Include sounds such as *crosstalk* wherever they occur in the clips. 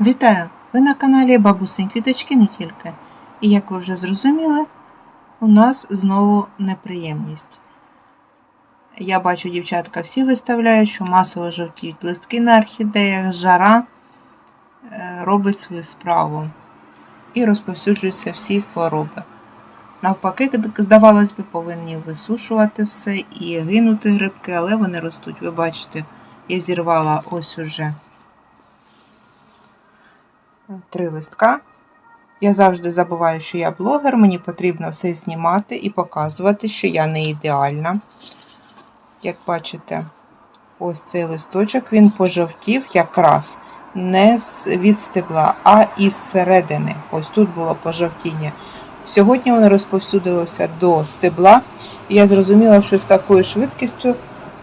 Вітаю! Ви на каналі Бабусень Квіточки не тільки. І як ви вже зрозуміли, у нас знову неприємність. Я бачу, дівчатка всі виставляють, що масово жовтіють листки на орхідеях, жара е, робить свою справу і розповсюджуються всі хвороби. Навпаки, здавалось би, повинні висушувати все і гинути грибки, але вони ростуть. Ви бачите, я зірвала ось уже три листка. Я завжди забуваю, що я блогер, мені потрібно все знімати і показувати, що я не ідеальна. Як бачите, ось цей листочок він пожовтів якраз не від стебла, а із середини. Ось тут було пожовтіння. Сьогодні воно розповсюдилося до стебла, і я зрозуміла, що з такою швидкістю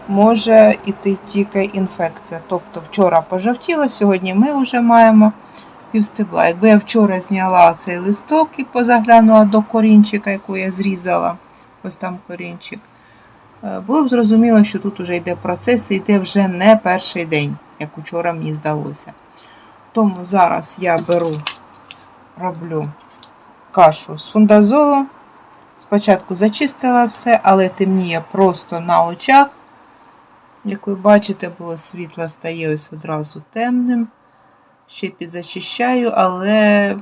може йти тільки інфекція. Тобто вчора пожовтіло, сьогодні ми вже маємо півстебла. Якби я вчора зняла цей листок і позаглянула до корінчика, яку я зрізала, ось там корінчик, е, було б зрозуміло, що тут вже йде процес і йде вже не перший день, як вчора мені здалося. Тому зараз я беру, роблю кашу з фундазолу. Спочатку зачистила все, але темніє просто на очах. Як ви бачите, було світло стає ось одразу темним ще підзачищаю, але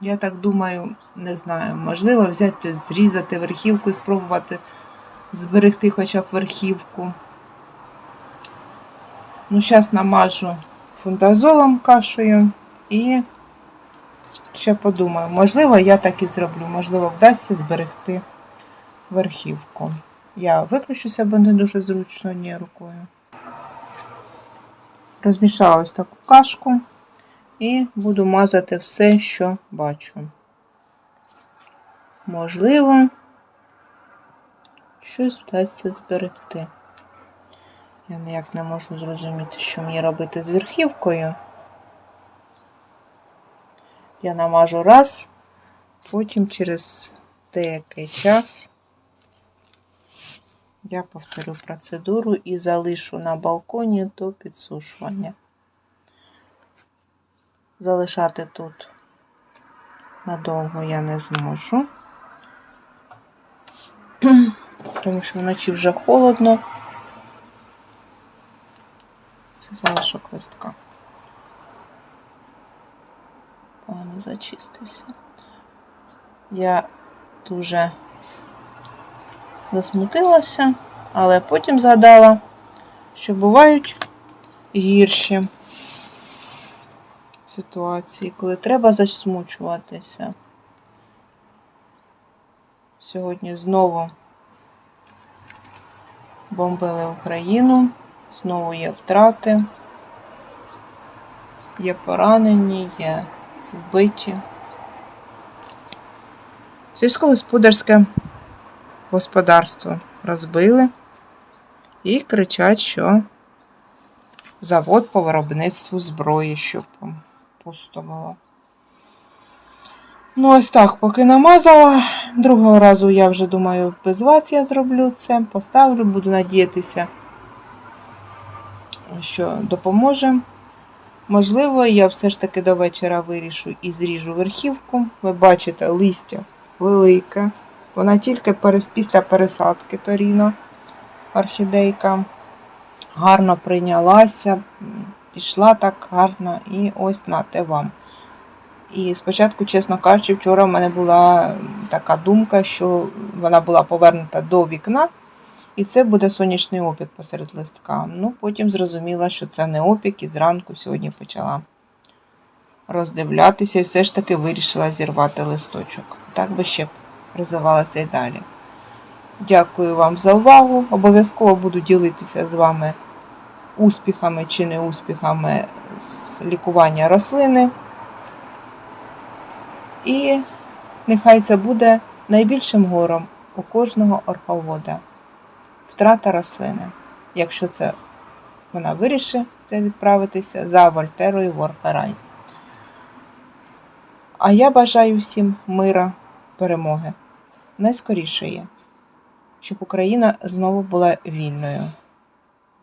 я так думаю, не знаю, можливо, взяти, зрізати верхівку і спробувати зберегти хоча б верхівку. Ну, зараз намажу фундазолом кашею і ще подумаю, можливо, я так і зроблю, можливо, вдасться зберегти верхівку. Я виключуся, бо не дуже зручно однією рукою. Розмішала ось таку кашку і буду мазати все, що бачу. Можливо, щось вдасться зберегти. Я ніяк не можу зрозуміти, що мені робити з верхівкою. Я намажу раз, потім через деякий час я повторю процедуру і залишу на балконі до підсушування. Залишати тут надовго я не зможу, *clears throat* тому що вночі вже холодно. Це залишок листка. Погано зачистився. Я дуже засмутилася, але потім згадала, що бувають гірші ситуації, коли треба засмучуватися. Сьогодні знову бомбили Україну, знову є втрати, є поранені, є вбиті. Сільськогосподарське господарство розбили і кричать, що завод по виробництву зброї, щоб пусто було. Ну, ось так, поки намазала. Другого разу я вже думаю, без вас я зроблю це, поставлю, буду надіятися, що допоможе. Можливо, я все ж таки до вечора вирішу і зріжу верхівку. Ви бачите, листя велике. Вона тільки після пересадки Торіно орхідейка гарно прийнялася, пішла так гарно і ось нате вам. І спочатку, чесно кажучи, вчора в мене була така думка, що вона була повернута до вікна, і це буде сонячний опік посеред листка. Ну, Потім зрозуміла, що це не опік, і зранку сьогодні почала роздивлятися і все ж таки вирішила зірвати листочок. Так би ще розвивалася і далі. Дякую вам за увагу. Обов'язково буду ділитися з вами успіхами чи не успіхами з лікування рослини. І нехай це буде найбільшим гором у кожного орховода. Втрата рослини. Якщо це вона вирішить це відправитися за Вольтерою в Орхерай. А я бажаю всім мира, перемоги найскорішої, щоб Україна знову була вільною.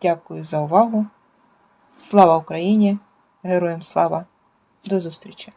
Дякую за увагу. Слава Україні! Героям слава! До зустрічі!